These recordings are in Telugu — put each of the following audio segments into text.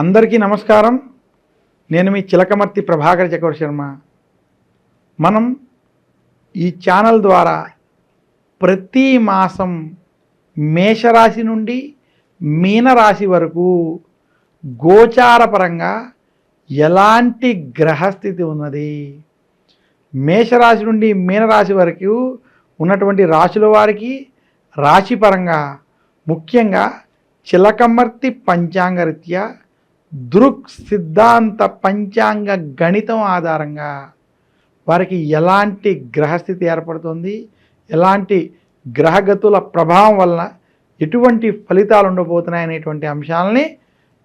అందరికీ నమస్కారం. నేను మీ చిలకమర్తి ప్రభాకర్ చక్రవర్తి శర్మ. మనం ఈ ఛానల్ ద్వారా ప్రతి మాసం మేషరాశి నుండి మీనరాశి వరకు గోచారపరంగా ఎలాంటి గ్రహస్థితి ఉన్నది? మేషరాశి నుండి మీనరాశి వరకు ఉన్నటువంటి రాశుల వారికి రాశిపరంగా ముఖ్యంగా చిలకమర్తి పంచాంగరీత్యా దృక్ సిద్ధాంత పంచాంగ గణితం ఆధారంగా వారికి ఎలాంటి గ్రహస్థితి ఏర్పడుతుంది ఎలాంటి గ్రహగతుల ప్రభావం వలన ఎటువంటి ఫలితాలు ఉండబోతున్నాయి అనేటువంటి అంశాలని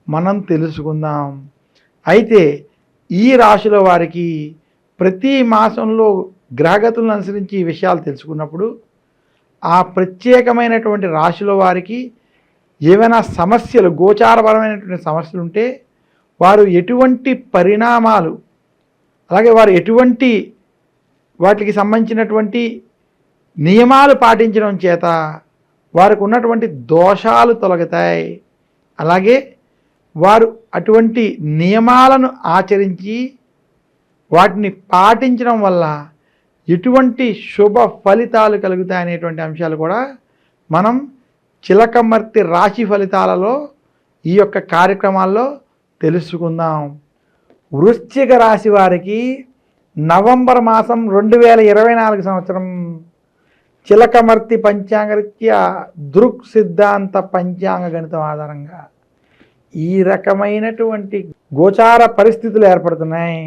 మనం తెలుసుకుందాం. అయితే ఈ రాశుల వారికి ప్రతి మాసంలో గ్రహగతులను అనుసరించి ఈ విషయాలు తెలుసుకున్నప్పుడు ఆ ప్రత్యేకమైనటువంటి రాశుల వారికి ఏవైనా సమస్యలు గోచారపరమైనటువంటి సమస్యలు ఉంటే వారు ఎటువంటి పరిణామాలు అలాగే వారు ఎటువంటి వాటికి సంబంధించినటువంటి నియమాలు పాటించడం చేత వారికి ఉన్నటువంటి దోషాలు తొలగుతాయి. అలాగే వారు అటువంటి నియమాలను ఆచరించి వాటిని పాటించడం వల్ల ఎటువంటి శుభ ఫలితాలు కలుగుతాయి అనేటువంటి అంశాలు కూడా మనం చిలకమర్తి రాశి ఫలితాలలో ఈ యొక్క కార్యక్రమాల్లో తెలుసుకుందాం. వృశ్చిక రాశి వారికి నవంబర్ మాసం రెండు వేల ఇరవై నాలుగు సంవత్సరం. చిలకమర్తి పంచాంగరీత్యా దృక్ సిద్ధాంత పంచాంగ గణితం ఆధారంగా ఈ రకమైనటువంటి గోచార పరిస్థితులు ఏర్పడుతున్నాయి.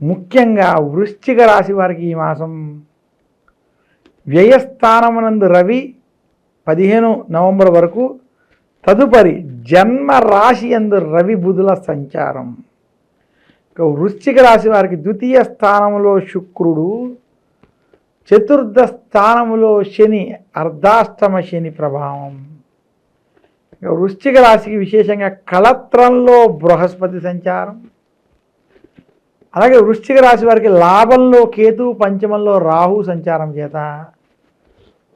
ముఖ్యంగా వృశ్చిక రాశి వారికి ఈ మాసం వ్యయస్థానమునందు రవి పదిహేను నవంబర్ వరకు తదుపరి జన్మ రాశి ఎందు రవి బుధుల సంచారం. వృశ్చిక రాశి వారికి ద్వితీయ స్థానంలో శుక్రుడు చతుర్థ స్థానములో శని అర్ధాష్టమ శని ప్రభావం. వృశ్చిక రాశికి విశేషంగా కళత్రంలో బృహస్పతి సంచారం. అలాగే వృశ్చిక రాశి వారికి లాభంలో కేతు పంచమంలో రాహు సంచారం చేత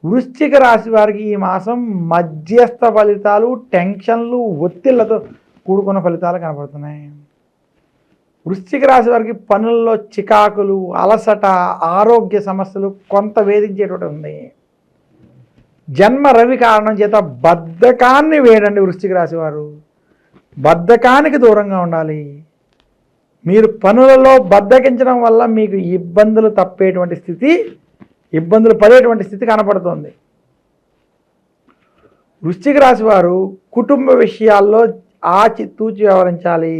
వృశ్చిక రాశి వారికి ఈ మాసం మధ్యస్థ ఫలితాలు టెన్షన్లు ఒత్తిళ్ళతో కూడుకున్న ఫలితాలు కనబడుతున్నాయి వృశ్చిక రాశి వారికి పనుల్లో చికాకులు అలసట ఆరోగ్య సమస్యలు కొంత వేధించేటువంటి ఉంది. జన్మ రవి కారణం చేత బద్ధకాన్ని వేయండి వృశ్చిక రాశి వారు. బద్ధకానికి దూరంగా ఉండాలి. మీరు పనులలో బద్దకించడం వల్ల మీకు ఇబ్బందులు తప్పేటువంటి స్థితి ఇబ్బందులు పడేటువంటి స్థితి కనపడుతుంది. వృశ్చిక రాశి వారు కుటుంబ విషయాల్లో ఆచి తూచి వ్యవహరించాలి.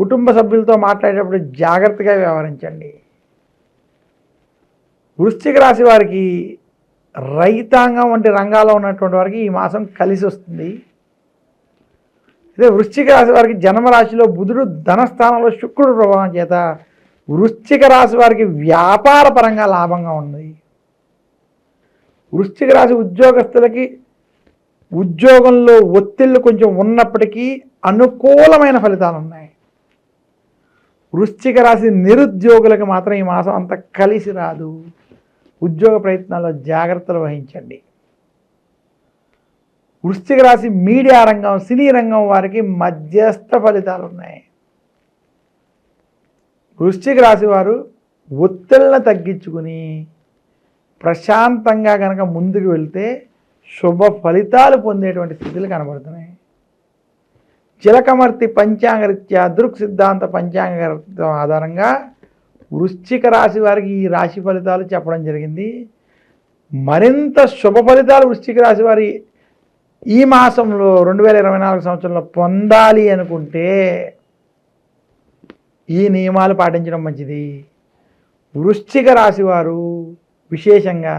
కుటుంబ సభ్యులతో మాట్లాడేటప్పుడు జాగ్రత్తగా వ్యవహరించండి. వృశ్చిక రాశి వారికి రైతాంగం వంటి రంగాల్లో ఉన్నటువంటి వారికి ఈ మాసం కలిసి వస్తుంది. ఇదే వృశ్చిక రాశి వారికి జన్మరాశిలో బుధుడు ధనస్థానంలో శుక్రుడు ప్రభావం చేత వృశ్చిక రాశి వారికి వ్యాపార పరంగా లాభంగా ఉంది వృశ్చిక రాశి ఉద్యోగస్తులకి ఉద్యోగంలో ఒత్తిళ్ళు కొంచెం ఉన్నప్పటికీ అనుకూలమైన ఫలితాలు ఉన్నాయి. వృశ్చిక రాశి నిరుద్యోగులకు మాత్రం ఈ మాసం అంత కలిసి రాదు. ఉద్యోగ ప్రయత్నాల్లో జాగ్రత్తలు వహించండి. వృశ్చిక రాశి మీడియా రంగం సినీ రంగం వారికి మధ్యస్థ ఫలితాలు ఉన్నాయి. వృశ్చిక రాశి వారు ఒత్తిళ్ళను తగ్గించుకుని ప్రశాంతంగా కనుక ముందుకు వెళ్తే శుభ ఫలితాలు పొందేటువంటి స్థితులు కనబడుతున్నాయి. చిలకమర్తి పంచాంగరీత్యా దృక్ సిద్ధాంత పంచాంగం ఆధారంగా వృశ్చిక రాశి వారికి ఈ రాశి ఫలితాలు చెప్పడం జరిగింది. మరింత శుభ ఫలితాలు వృశ్చిక రాశి వారి ఈ మాసంలో రెండు వేల ఇరవై నాలుగు సంవత్సరంలో పొందాలి అనుకుంటే ఈ నియమాలు పాటించడం మంచిది. వృశ్చిక రాశివారు విశేషంగా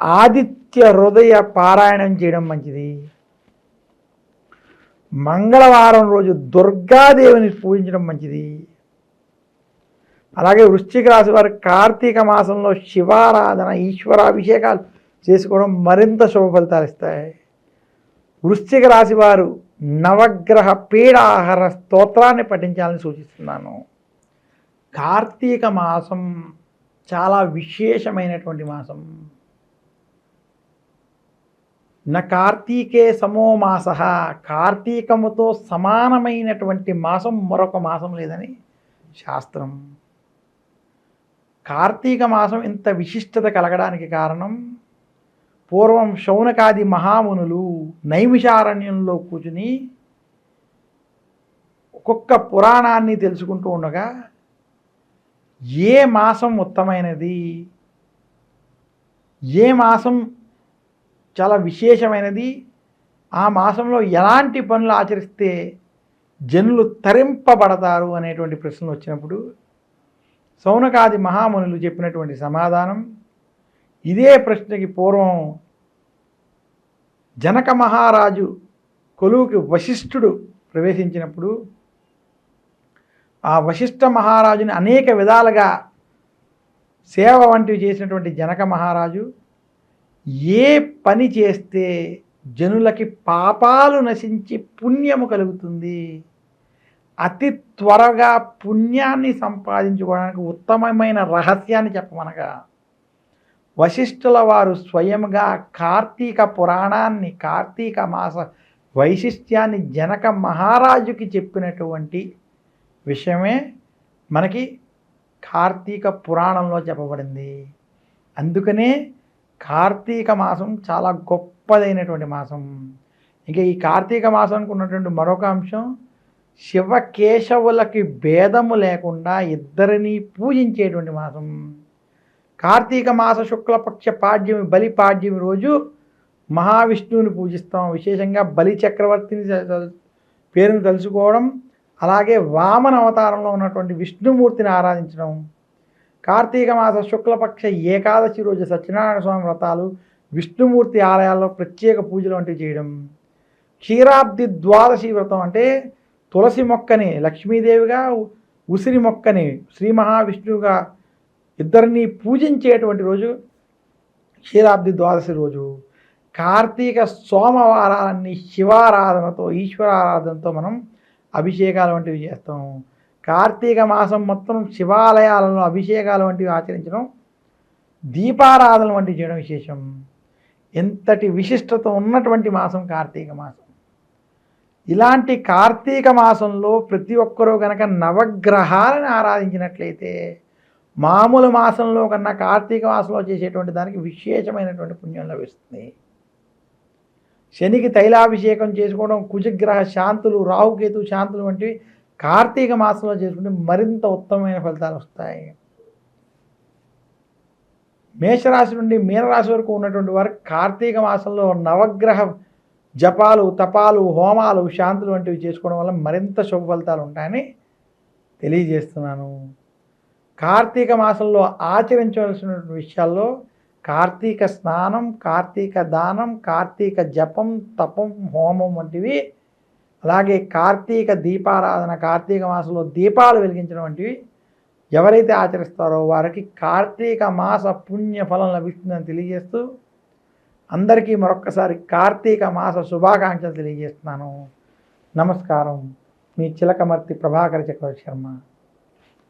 ఆదిత్య హృదయ పారాయణం చేయడం మంచిది. మంగళవారం రోజు దుర్గాదేవిని పూజించడం మంచిది. అలాగే వృశ్చిక రాశి వారు కార్తీక మాసంలో శివారాధన ఈశ్వరాభిషేకాలు చేసుకోవడం మరింత శుభ ఫలితాలు ఇస్తాయి. వృశ్చిక రాశి వారు నవగ్రహ పీడాహార స్తోత్రాన్ని పఠించాలని సూచిస్తున్నాను. కార్తీక మాసం చాలా విశేషమైనటువంటి మాసం. న కార్తీకే సమో మాస. కార్తీకముతో సమానమైనటువంటి మాసం మరొక మాసం లేదని శాస్త్రం. కార్తీక మాసం ఇంత విశిష్టత కలగడానికి కారణం పూర్వం శౌనకాది మహామునులు నైమిషారణ్యంలో కూర్చుని ఒక్కొక్క పురాణాన్ని తెలుసుకుంటూ ఉండగా ఏ మాసం ఉత్తమైనది? ఏ మాసం చాలా విశేషమైనది? ఆ మాసంలో ఎలాంటి పనులు ఆచరిస్తే జనులు తరింపబడతారు అనేటువంటి ప్రశ్నలు వచ్చినప్పుడు సౌనకాది మహామునులు చెప్పినటువంటి సమాధానం ఇదే ప్రశ్నకి పూర్వం జనక మహారాజు కొలువుకి వశిష్ఠుడు ప్రవేశించినప్పుడు ఆ వశిష్ఠ మహారాజుని అనేక విధాలుగా సేవ వంటివి చేసినటువంటి జనక మహారాజు ఏ పని చేస్తే జనులకి పాపాలు నశించి పుణ్యము కలుగుతుంది? అతి త్వరగా పుణ్యాన్ని సంపాదించుకోవడానికి ఉత్తమమైన రహస్యాన్ని చెప్పమనగా వశిష్ఠుల వారు స్వయంగా కార్తీక పురాణాన్ని కార్తీక మాస వైశిష్ట్యాన్ని జనక మహారాజుకి చెప్పినటువంటి విషయమే మనకి కార్తీక పురాణంలో చెప్పబడింది. అందుకనే కార్తీక మాసం చాలా గొప్పదైనటువంటి మాసం. ఇంకా ఈ కార్తీక మాసానికి ఉన్నటువంటి మరొక అంశం శివకేశవులకి భేదము లేకుండా ఇద్దరిని పూజించేటువంటి మాసం. కార్తీక మాస శుక్లపక్ష పాడ్యమి బలి పాడ్యమి రోజు మహావిష్ణువుని పూజిస్తాం. విశేషంగా బలి చక్రవర్తిని పేరును తెలుసుకోవడం అలాగే వామన అవతారంలో ఉన్నటువంటి విష్ణుమూర్తిని ఆరాధించడం. కార్తీక మాస శుక్లపక్ష ఏకాదశి రోజు సత్యనారాయణ స్వామి వ్రతాలు విష్ణుమూర్తి ఆలయాల్లో ప్రత్యేక పూజలు వంటివి చేయడం. క్షీరాబ్ది ద్వాదశి వ్రతం అంటే తులసి మొక్కని లక్ష్మీదేవిగా ఉసిరి మొక్కని శ్రీ మహావిష్ణువుగా ఇద్దరిని పూజించేటువంటి రోజు క్షీరాబ్ది ద్వాదశి రోజు కార్తీక సోమవారాలన్నీ శివారాధనతో ఈశ్వరారాధనతో మనం అభిషేకాలు వంటివి చేస్తాం. కార్తీక మాసం మొత్తం శివాలయాలలో అభిషేకాలు వంటివి ఆచరించడం దీపారాధన వంటివి చేయడం విశేషం. ఎంతటి విశిష్టత ఉన్నటువంటి మాసం కార్తీక మాసం. ఇలాంటి కార్తీక మాసంలో ప్రతి ఒక్కరూ కనుక నవగ్రహాలను ఆరాధించినట్లయితే మామూలు మాసంలో కన్నా కార్తీక మాసంలో చేసేటువంటి దానికి విశేషమైనటువంటి పుణ్యం లభిస్తుంది. శనికి తైలాభిషేకం చేసుకోవడం కుజగ్రహ శాంతులు రాహుకేతు శాంతులు వంటివి కార్తీక మాసంలో చేసుకుంటే మరింత ఉత్తమమైన ఫలితాలు వస్తాయి. మేషరాశి నుండి మీనరాశి వరకు ఉన్నటువంటి వారు కార్తీక మాసంలో నవగ్రహ జపాలు తపాలు హోమాలు శాంతులు వంటివి చేసుకోవడం వల్ల మరింత శుభ ఫలితాలు ఉంటాయని తెలియజేస్తున్నాను. కార్తీక మాసంలో ఆచరించవలసినటువంటి విషయాల్లో కార్తీక స్నానం కార్తీక దానం కార్తీక జపం తపం హోమం వంటివి అలాగే కార్తీక దీపారాధన కార్తీక మాసంలో దీపాలు వెలిగించడం వంటివి ఎవరైతే ఆచరిస్తారో వారికి కార్తీక మాస పుణ్య ఫలం లభిస్తుందని తెలియజేస్తూ అందరికీ మరొక్కసారి కార్తీక మాస శుభాకాంక్షలు తెలియజేస్తున్నాను. నమస్కారం. మీ చిలకమర్తి ప్రభాకర చక్రవర్తి శర్మ.